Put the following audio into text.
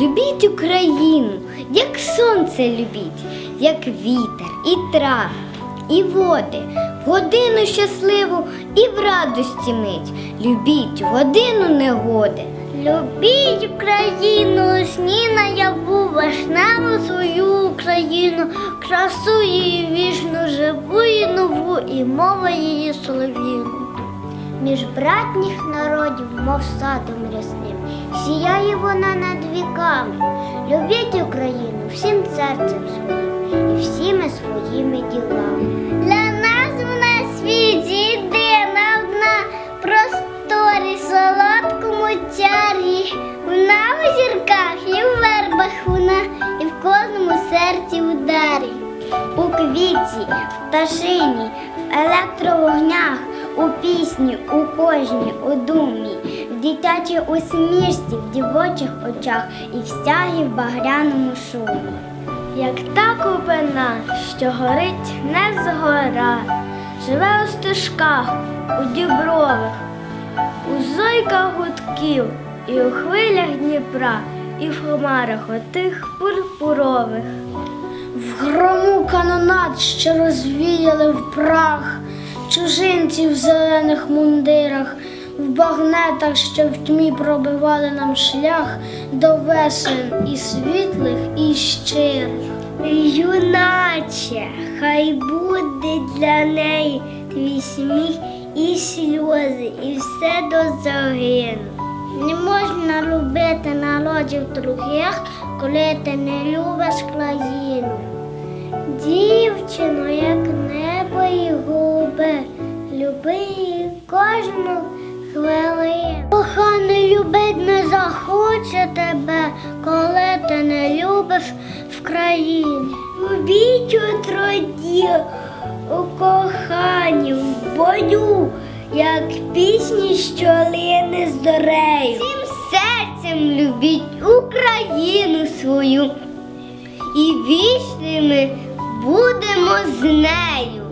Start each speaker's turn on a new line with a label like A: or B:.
A: Любіть Україну, як сонце любіть, як вітер і трав, і води, в годину щасливу і в радості мить. Любіть годину негоди. Любіть Україну, сні наяву, вишневу свою Україну, красу її вічно живу і нову, і мова її солов'їну. Між братніх народів, мов садом рясним, сіяє вона над віками. Любіть Україну всім серцем своїм і всіми своїми ділами. Для нас вона світі єдина одна, просторі, солодкому тярі. Вона в зірках і в вербах вона, і в кожному серці ударі. У квітці, в пташині, в електровогнях, у пісні, у кожній, у думі, в дитячій усмішці, в дівочих очах і в стягі в багряному шумі. Як та купина, що горить не згора, живе у стежках, у дібрових, у зойках гудків, і у хвилях Дніпра, і в хмарах отих пурпурових. В грому канонат, що розвіяли в прах, чужинці в зелених мундирах, в багнетах, що в тьмі пробивали нам шлях до весен і світлих, і щирих. Юначе, хай буде для неї твій сміх і сльози, і все до загину. Не можна любити народів других, коли ти не любиш країну. Дівчино, як губи, люби кожну хвилину. Коханий любить не захоче тебе, коли ти не любиш в країні. Любіть у труді, у коханні, бою, як пісні, що лине з дорею. Всім серцем любіть Україну свою і вічними будемо з нею.